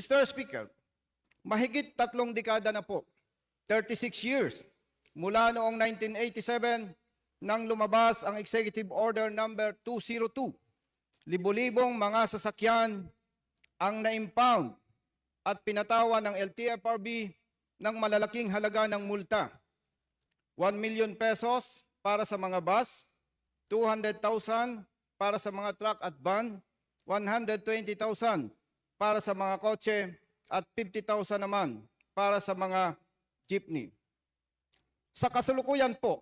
Mr. Speaker, mahigit tatlong dekada na po, 36 years, mula noong 1987 nang lumabas ang Executive Order number 202. Libo-libong mga sasakyan ang na-impound at pinatawa ng LTFRB ng malalaking halaga ng multa. 1 million pesos para sa mga bus, 200,000 para sa mga truck at van, 120,000 para sa mga kotse at 50,000 naman para sa mga jeepney. Sa kasalukuyan po,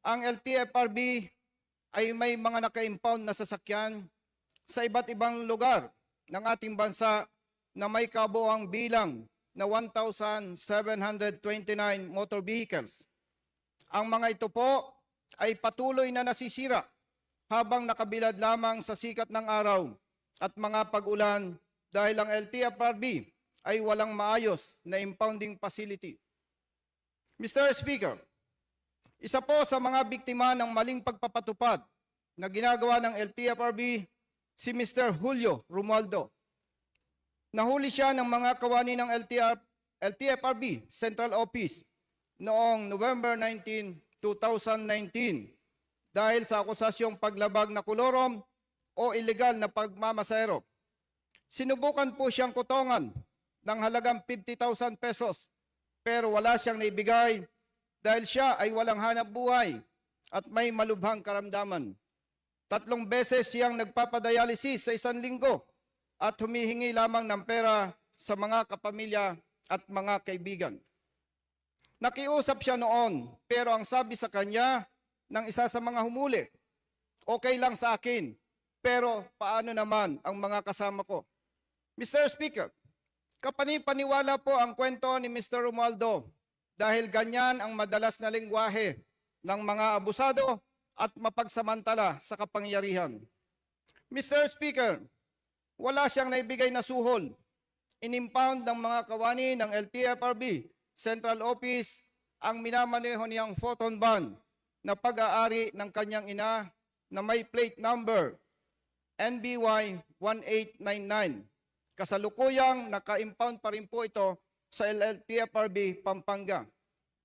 ang LTFRB ay may mga naka-impound na sasakyan sa iba't ibang lugar ng ating bansa na may kabuang bilang na 1,729 motor vehicles. Ang mga ito po ay patuloy na nasisira habang nakabilad lamang sa sikat ng araw at mga pag-ulan dahil ang LTFRB ay walang maayos na impounding facility. Mr. Speaker, isa po sa mga biktima ng maling pagpapatupad na ginagawa ng LTFRB si Mr. Julio Romualdo. Nahuli siya ng mga kawani ng LTR, LTFRB Central Office noong November 19, 2019 dahil sa akusasyong paglabag na kulorom o illegal na pagmamasero. Sinubukan po siyang kutongan ng halagang 50,000 pesos pero wala siyang naibigay dahil siya ay walang hanap buhay at may malubhang karamdaman. Tatlong beses siyang nagpapadialysis sa isang linggo at humihingi lamang ng pera sa mga kapamilya at mga kaibigan. Nakiusap siya noon, pero ang sabi sa kanya ng isa sa mga humuli, okay lang sa akin, pero paano naman ang mga kasama ko? Mr. Speaker, kapani-paniwala po ang kwento ni Mr. Romualdo dahil ganyan ang madalas na lingwahe ng mga abusado at mapagsamantala sa kapangyarihan. Mr. Speaker, wala siyang naibigay na suhol. Inimpound ng mga kawani ng LTFRB Central Office ang minamaneho niyang photon van na pag-aari ng kanyang ina na may plate number NBY 1899. Kasalukuyang naka-impound pa rin po ito sa LTFRB Pampanga.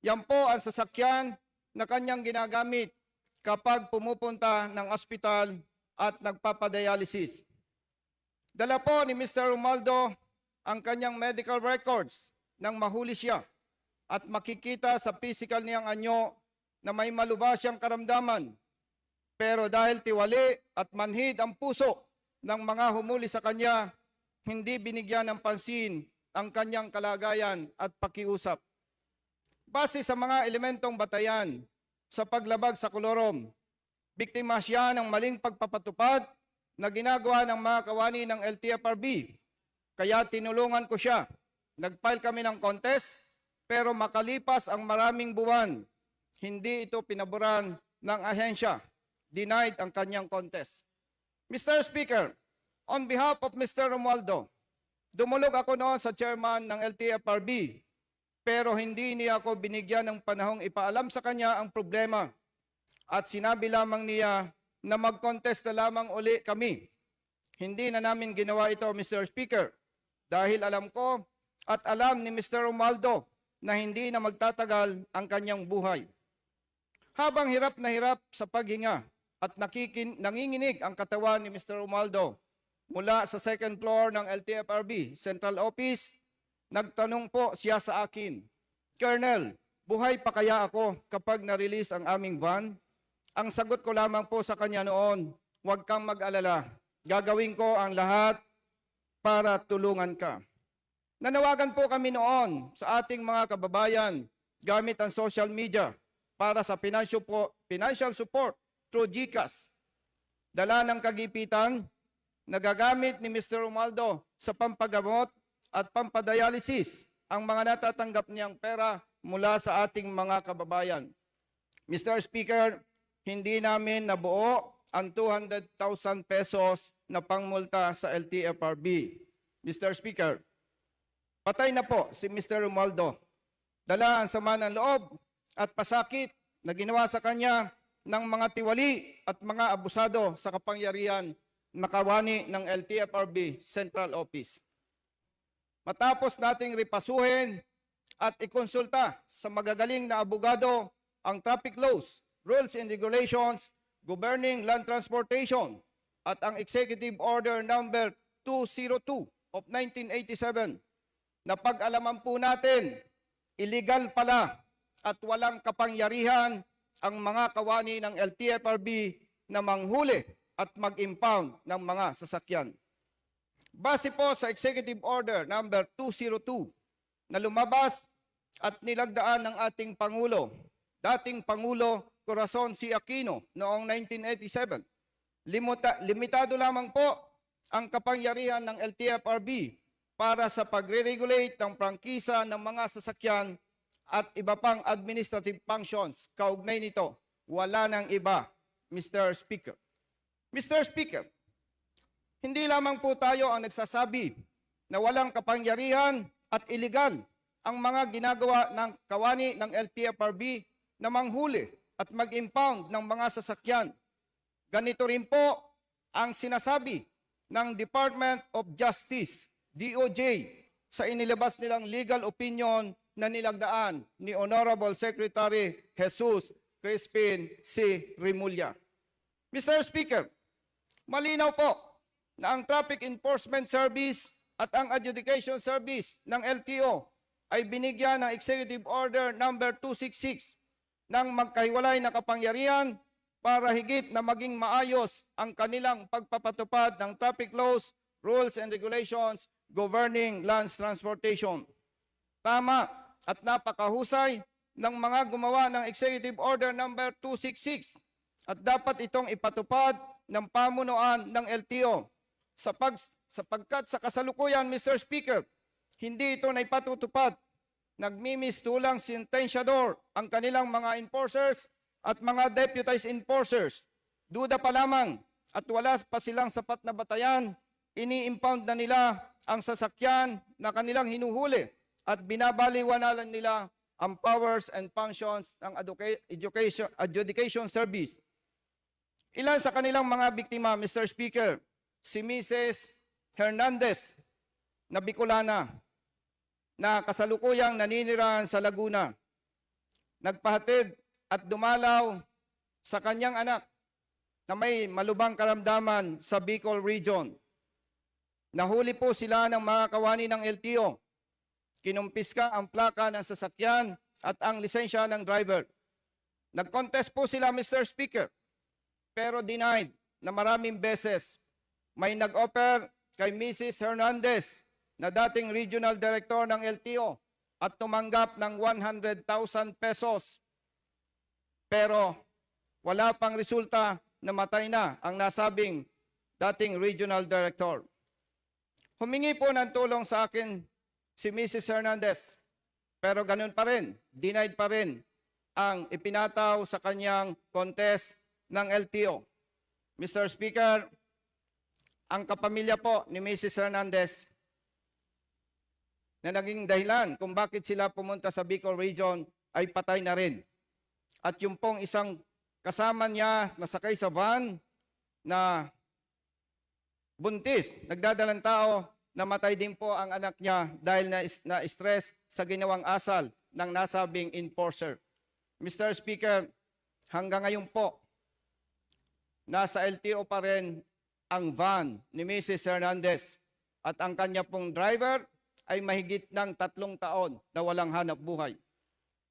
Yan po ang sasakyan na kanyang ginagamit kapag pumupunta ng ospital at nagpapadialysis. Dala po ni Mr. Romaldo ang kanyang medical records nang mahuli siya at makikita sa physical niyang anyo na may malubha siyang karamdaman. Pero dahil tiwali at manhid ang puso ng mga humuli sa kanya, hindi binigyan ng pansin ang kanyang kalagayan at pakiusap. Base sa mga elementong batayan sa paglabag sa kolorom, biktima siya ng maling pagpapatupad na ginagawa ng mga kawani ng LTFRB. Kaya tinulungan ko siya. Nag-file kami ng contest, pero makalipas ang maraming buwan, hindi ito pinaboran ng ahensya. Denied ang kanyang contest. Mr. Speaker, on behalf of Mr. Romualdo, dumulog ako noon sa chairman ng LTFRB, pero hindi niya ako binigyan ng panahong ipaalam sa kanya ang problema. At sinabi lamang niya na mag-contest na lamang uli kami. Hindi na namin ginawa ito, Mr. Speaker, dahil alam ko at alam ni Mr. Romualdo na hindi na magtatagal ang kanyang buhay. Habang hirap na hirap sa paghinga at nakikin, nanginginig ang katawan ni Mr. Romualdo mula sa second floor ng LTFRB Central Office, nagtanong po siya sa akin, Colonel, buhay pa kaya ako kapag na-release ang aming van? Ang sagot ko lamang po sa kanya noon, huwag kang mag-alala. Gagawin ko ang lahat para tulungan ka. Nanawagan po kami noon sa ating mga kababayan gamit ang social media para sa financial, po, financial support through GCash. Dala ng kagipitan, nagagamit ni Mr. Romaldo sa pampagamot at pampadialysis ang mga natatanggap niyang pera mula sa ating mga kababayan. Mr. Speaker, hindi namin nabuo ang 200,000 pesos na pangmulta sa LTFRB. Mr. Speaker, patay na po si Mr. Romualdo. Dala ang sama ng loob at pasakit na ginawa sa kanya ng mga tiwali at mga abusado sa kapangyarihan nakawani ng LTFRB Central Office. Matapos nating ripasuhin at ikonsulta sa magagaling na abogado ang traffic laws, rules and regulations governing land transportation at ang Executive Order number 202 of 1987 na pag-alaman po natin illegal pala at walang kapangyarihan ang mga kawani ng LTFRB na manghuli at mag-impound ng mga sasakyan. Base po sa Executive Order number 202 na lumabas at nilagdaan ng ating Pangulo, dating Pangulo Corazon C. Aquino noong 1987, limuta, limitado lamang po ang kapangyarihan ng LTFRB para sa pagre-regulate ng prangkisa ng mga sasakyan at iba pang administrative functions kaugnay nito. Wala nang iba, Mr. Speaker. Mr. Speaker, hindi lamang po tayo ang nagsasabi na walang kapangyarihan at illegal ang mga ginagawa ng kawani ng LTFRB na manghuli at mag-impound ng mga sasakyan. Ganito rin po ang sinasabi ng Department of Justice, DOJ, sa inilabas nilang legal opinion na nilagdaan ni Honorable Secretary Jesus Crispin C. Rimulya. Mr. Speaker, malinaw po na ang Traffic Enforcement Service at ang Adjudication Service ng LTO ay binigyan ng Executive Order number 266 ng magkahiwalay na kapangyarihan para higit na maging maayos ang kanilang pagpapatupad ng traffic laws, rules and regulations governing lands transportation. Tama at napakahusay ng mga gumawa ng Executive Order number 266 at dapat itong ipatupad ng pamunuan ng LTO. Sapag, sapagkat sa kasalukuyan, Mr. Speaker, hindi ito na ipatutupad. Nagmimistulang sentensyador ang kanilang mga enforcers at mga deputized enforcers. Duda pa lamang at wala pa silang sapat na batayan, ini-impound na nila ang sasakyan na kanilang hinuhuli at binabaliwanalan nila ang powers and functions ng educa- education, adjudication service. Ilan sa kanilang mga biktima, Mr. Speaker, si Mrs. Hernandez na Bicolana na kasalukuyang naninirahan sa Laguna. Nagpahatid at dumalaw sa kanyang anak na may malubang karamdaman sa Bicol region. Nahuli po sila ng mga kawani ng LTO. Kinumpiska ang plaka ng sasakyan at ang lisensya ng driver. Nag-contest po sila, Mr. Speaker, pero denied na maraming beses. May nag-offer kay Mrs. Hernandez na dating regional director ng LTO at tumanggap ng 100,000 pesos. Pero wala pang resulta na matay na ang nasabing dating regional director. Humingi po ng tulong sa akin si Mrs. Hernandez. Pero ganun pa rin, denied pa rin ang ipinataw sa kanyang contest ng LTO. Mr. Speaker, ang kapamilya po ni Mrs. Hernandez na naging dahilan kung bakit sila pumunta sa Bicol region ay patay na rin. At yung pong isang kasama niya na sakay sa van na buntis, nagdadalang tao, namatay din po ang anak niya dahil na, na stress sa ginawang asal ng nasabing enforcer. Mr. Speaker, hanggang ngayon po, nasa LTO pa rin ang van ni Mrs. Hernandez at ang kanya pong driver ay mahigit ng tatlong taon na walang hanap buhay.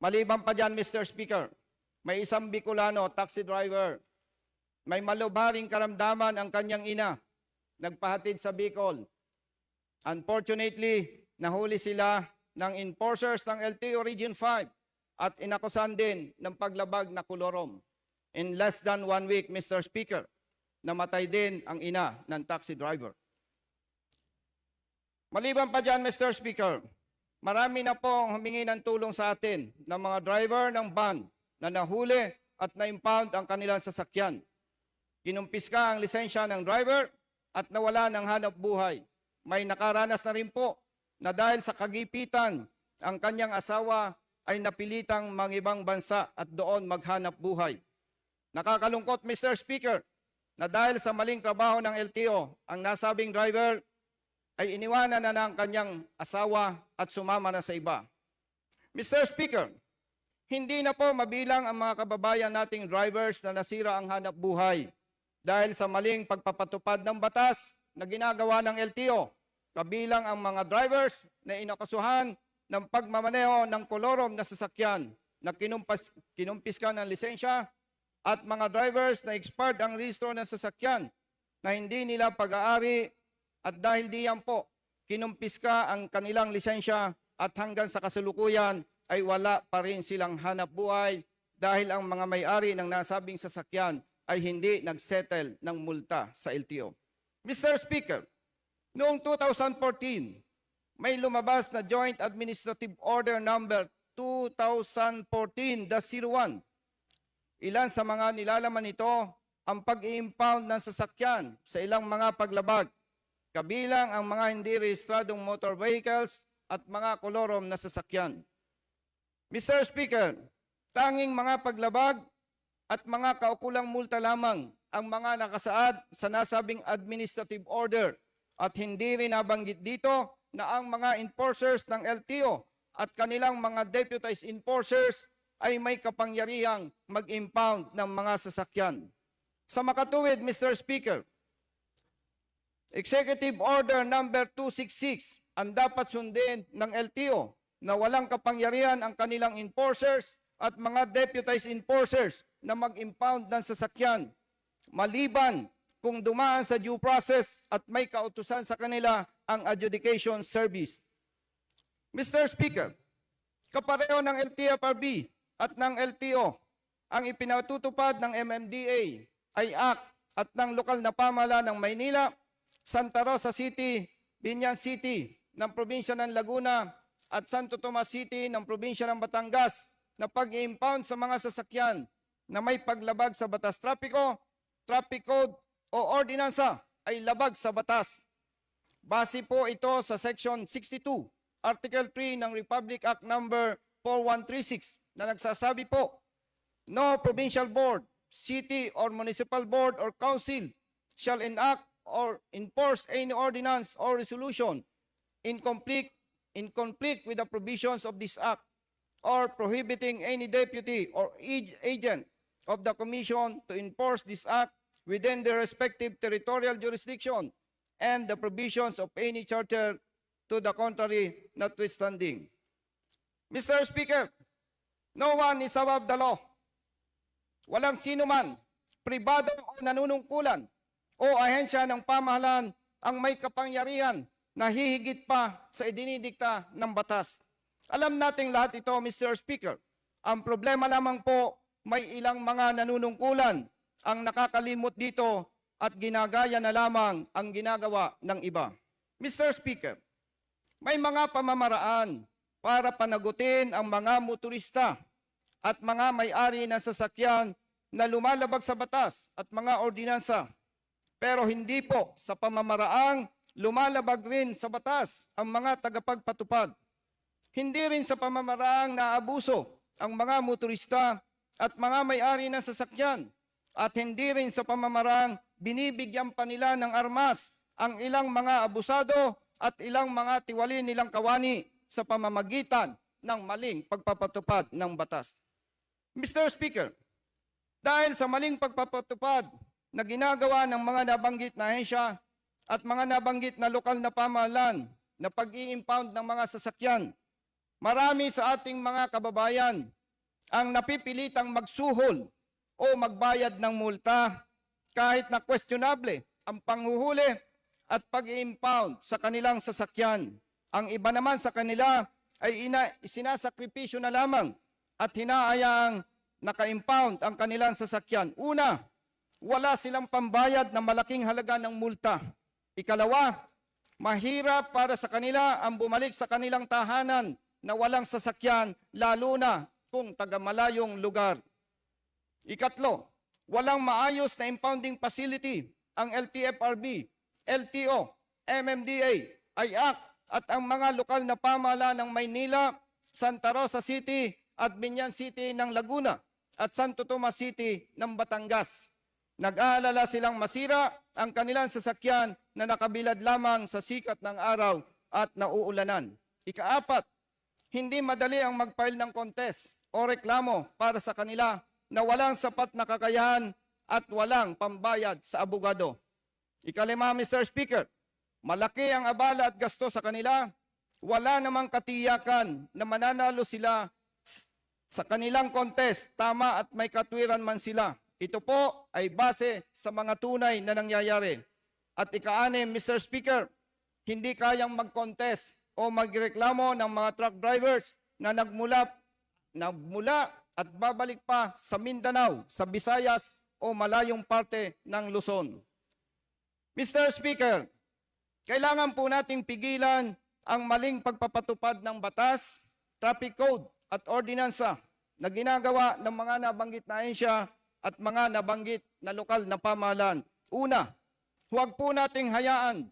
Maliban pa dyan, Mr. Speaker, may isang Bicolano, taxi driver, may malubaring karamdaman ang kanyang ina, nagpahatid sa Bicol. Unfortunately, nahuli sila ng enforcers ng LTO Region 5 at inakusan din ng paglabag na kulorom. In less than one week, Mr. Speaker, namatay din ang ina ng taxi driver. Maliban pa dyan, Mr. Speaker, marami na pong humingi ng tulong sa atin ng mga driver ng van na nahuli at na-impound ang kanilang sasakyan. Kinumpiska ang lisensya ng driver at nawala ng hanap buhay. May nakaranas na rin po na dahil sa kagipitan, ang kanyang asawa ay napilitang mangibang bansa at doon maghanap buhay. Nakakalungkot, Mr. Speaker, na dahil sa maling trabaho ng LTO, ang nasabing driver ay iniwanan na ng kanyang asawa at sumama na sa iba. Mr. Speaker, hindi na po mabilang ang mga kababayan nating drivers na nasira ang hanap buhay dahil sa maling pagpapatupad ng batas na ginagawa ng LTO. Kabilang ang mga drivers na inakasuhan ng pagmamaneho ng kolorom na sasakyan na kinumpas, kinumpiska ng lisensya at mga drivers na expired ang rehistro ng sasakyan na hindi nila pag-aari at dahil diyan po, kinumpiska ang kanilang lisensya at hanggang sa kasalukuyan ay wala pa rin silang hanap buhay dahil ang mga may-ari ng nasabing sasakyan ay hindi nagsettle ng multa sa LTO. Mr. Speaker, noong 2014, may lumabas na Joint Administrative Order number 2014-01 Ilan sa mga nilalaman nito ang pag-i-impound ng sasakyan sa ilang mga paglabag, kabilang ang mga hindi rehistradong motor vehicles at mga kolorom na sasakyan. Mr. Speaker, tanging mga paglabag at mga kaukulang multa lamang ang mga nakasaad sa nasabing administrative order at hindi rin nabanggit dito na ang mga enforcers ng LTO at kanilang mga deputized enforcers ay may kapangyarihang mag-impound ng mga sasakyan. Sa makatuwid, Mr. Speaker, Executive Order number 266 ang dapat sundin ng LTO na walang kapangyarihan ang kanilang enforcers at mga deputized enforcers na mag-impound ng sasakyan maliban kung dumaan sa due process at may kautusan sa kanila ang adjudication service. Mr. Speaker, kapareho ng LTFRB at ng LTO ang ipinatutupad ng MMDA ay Act at ng lokal na pamahalaan ng Maynila, Santa Rosa City, Binyan City ng probinsya ng Laguna at Santo Tomas City ng probinsya ng Batangas na pag-impound sa mga sasakyan na may paglabag sa batas. Trapiko, traffic code o ordinansa ay labag sa batas. Base po ito sa Section 62, Article 3 ng Republic Act Number 4136 na nagsasabi po, no provincial board, city or municipal board or council shall enact or enforce any ordinance or resolution in conflict in conflict with the provisions of this act or prohibiting any deputy or ag- agent of the commission to enforce this act within their respective territorial jurisdiction and the provisions of any charter to the contrary notwithstanding. Mr. Speaker, no one is above the law. Walang sino man, pribado o nanunungkulan o ahensya ng pamahalaan ang may kapangyarihan na hihigit pa sa idinidikta ng batas. Alam nating lahat ito, Mr. Speaker. Ang problema lamang po, may ilang mga nanunungkulan ang nakakalimot dito at ginagaya na lamang ang ginagawa ng iba. Mr. Speaker, may mga pamamaraan para panagutin ang mga motorista at mga may-ari ng sasakyan na lumalabag sa batas at mga ordinansa. Pero hindi po sa pamamaraang lumalabag rin sa batas ang mga tagapagpatupad. Hindi rin sa pamamaraang naabuso ang mga motorista at mga may-ari ng sasakyan. At hindi rin sa pamamaraang binibigyan pa nila ng armas ang ilang mga abusado at ilang mga tiwali nilang kawani sa pamamagitan ng maling pagpapatupad ng batas. Mr. Speaker, dahil sa maling pagpapatupad na ginagawa ng mga nabanggit na ahensya at mga nabanggit na lokal na pamahalaan na pag-i-impound ng mga sasakyan, marami sa ating mga kababayan ang napipilitang magsuhol o magbayad ng multa kahit na questionable ang panghuhuli at pag-impound sa kanilang sasakyan. Ang iba naman sa kanila ay ina, isinasakripisyo na lamang at hinaayaang naka-impound ang kanilang sasakyan. Una, wala silang pambayad ng malaking halaga ng multa. Ikalawa, mahirap para sa kanila ang bumalik sa kanilang tahanan na walang sasakyan, lalo na kung taga-malayong lugar. Ikatlo, walang maayos na impounding facility ang LTFRB, LTO, MMDA, IAC at ang mga lokal na pamahala ng Maynila, Santa Rosa City at Binyan City ng Laguna at Santo Tomas City ng Batangas. Nag-aalala silang masira ang kanilang sasakyan na nakabilad lamang sa sikat ng araw at nauulanan. Ikaapat, hindi madali ang mag-file ng contest o reklamo para sa kanila na walang sapat na kakayahan at walang pambayad sa abogado. Ikalima, Mr. Speaker, malaki ang abala at gasto sa kanila. Wala namang katiyakan na mananalo sila sa kanilang contest, tama at may katwiran man sila. Ito po ay base sa mga tunay na nangyayari. At ikaanim, Mr. Speaker, hindi kayang mag-contest o magreklamo ng mga truck drivers na nagmula, nagmula at babalik pa sa Mindanao, sa Visayas o malayong parte ng Luzon. Mr. Speaker, kailangan po nating pigilan ang maling pagpapatupad ng batas, traffic code at ordinansa na ginagawa ng mga nabanggit na ahensya at mga nabanggit na lokal na pamahalaan. Una, huwag po nating hayaan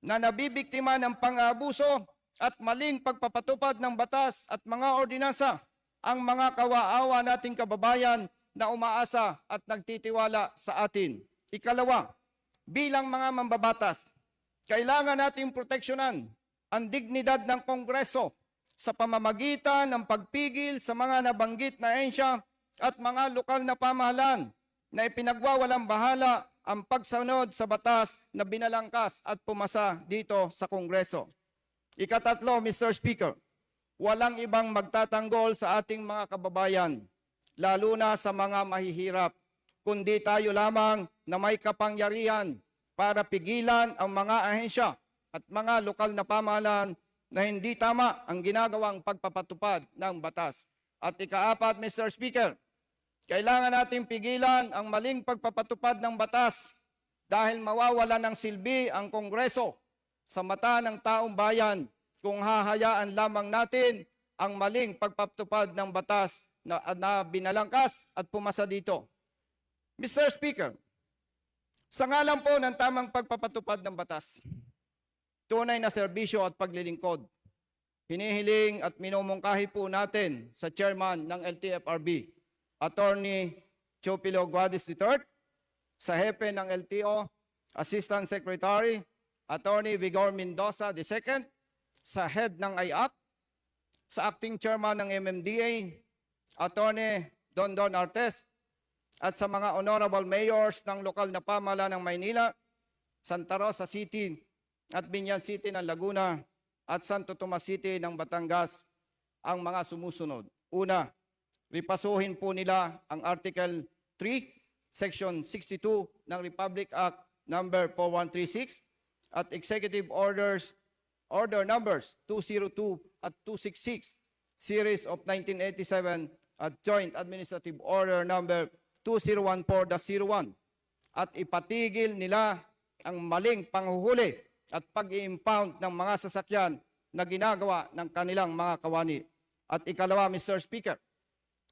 na nabibiktima ng pang-abuso at maling pagpapatupad ng batas at mga ordinansa ang mga kawaawa nating kababayan na umaasa at nagtitiwala sa atin. Ikalawa, bilang mga mambabatas, kailangan nating proteksyonan ang dignidad ng Kongreso sa pamamagitan ng pagpigil sa mga nabanggit na ensya at mga lokal na pamahalaan na ipinagwawalang bahala ang pagsunod sa batas na binalangkas at pumasa dito sa Kongreso. Ikatatlo, Mr. Speaker, walang ibang magtatanggol sa ating mga kababayan, lalo na sa mga mahihirap, kundi tayo lamang na may kapangyarihan para pigilan ang mga ahensya at mga lokal na pamahalaan na hindi tama ang ginagawang pagpapatupad ng batas. At ikaapat, Mr. Speaker, kailangan nating pigilan ang maling pagpapatupad ng batas dahil mawawala ng silbi ang Kongreso sa mata ng taong bayan kung hahayaan lamang natin ang maling pagpapatupad ng batas na, na binalangkas at pumasa dito. Mr. Speaker, sa ngalan po ng tamang pagpapatupad ng batas, tunay na serbisyo at paglilingkod, hinihiling at minumungkahi po natin sa chairman ng LTFRB, Attorney Chopilo Guadis III, sa hepe ng LTO, Assistant Secretary, Attorney Vigor Mendoza II, sa head ng IAC, sa acting chairman ng MMDA, Attorney Don Don Artes, at sa mga honorable mayors ng lokal na pamahalaan ng Maynila, Santa Rosa City at Binyan City ng Laguna at Santo Tomas City ng Batangas ang mga sumusunod. Una, ripasuhin po nila ang Article 3, Section 62 ng Republic Act number 4136 at Executive Orders Order numbers 202 at 266 series of 1987 at Joint Administrative Order number 2014-01 at ipatigil nila ang maling panghuhuli at pag-i-impound ng mga sasakyan na ginagawa ng kanilang mga kawani. At ikalawa, Mr. Speaker,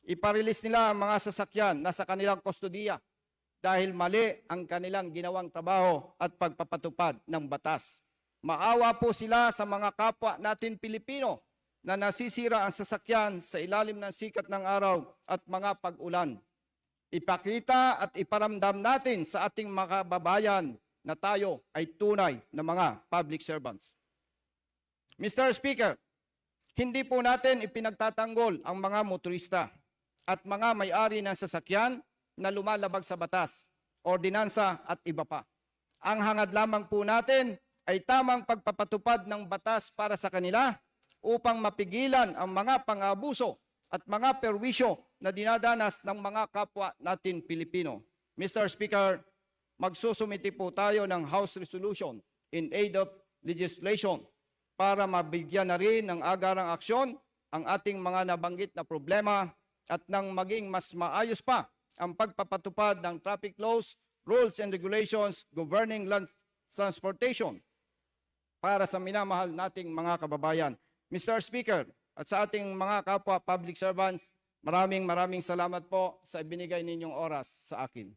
iparelease nila ang mga sasakyan na sa kanilang kustodiya dahil mali ang kanilang ginawang trabaho at pagpapatupad ng batas. Maawa po sila sa mga kapwa natin Pilipino na nasisira ang sasakyan sa ilalim ng sikat ng araw at mga pag-ulan. Ipakita at iparamdam natin sa ating mga babayan na tayo ay tunay na mga public servants. Mr. Speaker, hindi po natin ipinagtatanggol ang mga motorista at mga may-ari ng sasakyan na lumalabag sa batas, ordinansa at iba pa. Ang hangad lamang po natin ay tamang pagpapatupad ng batas para sa kanila upang mapigilan ang mga pang-abuso at mga perwisyo na dinadanas ng mga kapwa natin Pilipino. Mr. Speaker, magsusumiti po tayo ng House Resolution in aid of legislation para mabigyan na rin ng agarang aksyon ang ating mga nabanggit na problema at nang maging mas maayos pa ang pagpapatupad ng traffic laws, rules and regulations governing land transportation para sa minamahal nating mga kababayan. Mr. Speaker, at sa ating mga kapwa public servants, maraming maraming salamat po sa ibinigay ninyong oras sa akin.